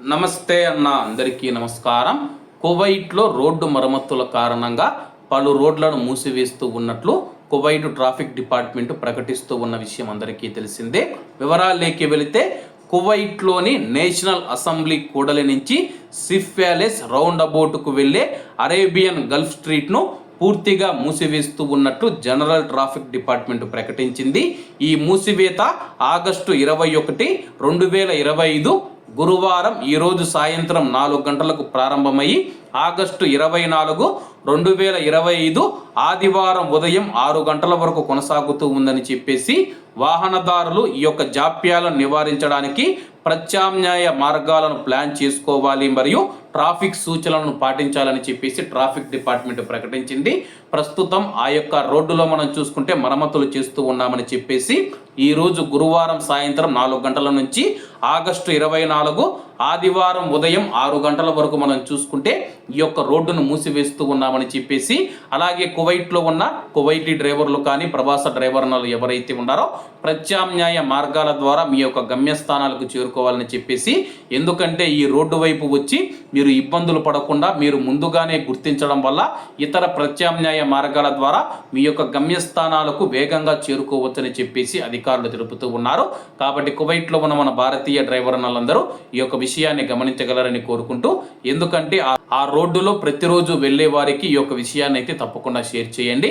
నమస్తే అన్న అందరికీ నమస్కారం. కువైట్లో రోడ్డు మరమ్మతుల కారణంగా పలు రోడ్లను మూసివేస్తూ ఉన్నట్లు కువైట్ ట్రాఫిక్ డిపార్ట్మెంట్ ప్రకటిస్తూ ఉన్న విషయం అందరికీ తెలిసిందే. వివరాలేకి వెళితే కువైట్లోని నేషనల్ అసెంబ్లీ కూడలి నుంచి సిఫ్ ప్యాలెస్ రౌండ్ అబౌట్కు వెళ్ళే అరేబియన్ గల్ఫ్ స్ట్రీట్ను పూర్తిగా మూసివేస్తూ ఉన్నట్టు జనరల్ ట్రాఫిక్ డిపార్ట్మెంట్ ప్రకటించింది. ఈ మూసివేత ఆగస్టు ఇరవై ఒకటి రెండు వేల ఇరవై ఐదు గురువారం ఈరోజు సాయంత్రం నాలుగు గంటలకు ప్రారంభమయ్యి ఆగస్టు ఇరవై నాలుగు రెండు వేల ఇరవై ఐదు ఆదివారం ఉదయం ఆరు గంటల వరకు కొనసాగుతూ ఉందని చెప్పేసి వాహనదారులు ఈ యొక్క జాప్యాలను నివారించడానికి ప్రత్యామ్నాయ మార్గాలను ప్లాన్ చేసుకోవాలి మరియు ట్రాఫిక్ సూచనలను పాటించాలని చెప్పేసి ట్రాఫిక్ డిపార్ట్మెంట్ ప్రకటించింది. ప్రస్తుతం ఆ యొక్క రోడ్డులో మనం చూసుకుంటే మరమ్మతులు చేస్తూ ఉన్నామని చెప్పేసి ఈ రోజు గురువారం సాయంత్రం నాలుగు గంటల నుంచి ఆగస్టు ఇరవై నాలుగు ఆదివారం ఉదయం ఆరు గంటల వరకు మనం చూసుకుంటే ఈ యొక్క రోడ్డును మూసివేస్తూ ఉన్నామని చెప్పేసి అలాగే కువైట్లో ఉన్న కువైటీ డ్రైవర్లు కానీ ప్రవాస డ్రైవర్లు ఎవరైతే ఉన్నారో ప్రత్యామ్నాయ మార్గాల ద్వారా మీ యొక్క గమ్యస్థానాలకు చేరుకోవాలని చెప్పేసి ఎందుకంటే ఈ రోడ్డు వైపు వచ్చి మీరు ఇబ్బందులు పడకుండా మీరు ముందుగానే గుర్తించడం వల్ల ఇతర ప్రత్యామ్నాయ మార్గాల ద్వారా మీ యొక్క గమ్యస్థానాలకు వేగంగా చేరుకోవచ్చని చెప్పేసి అధికారులు తెలుపుతూ ఉన్నారు. కాబట్టి కువైట్లో ఉన్న మన భారతీయ డ్రైవర్ ఈ యొక్క విషయాన్ని గమనించగలరని కోరుకుంటూ ఎందుకంటే ఆ- ఆ రోడ్డులో ప్రతిరోజు వెళ్ళే వారికి ఈ యొక్క విషయాన్ని అయితే తప్పకుండా షేర్ చేయండి.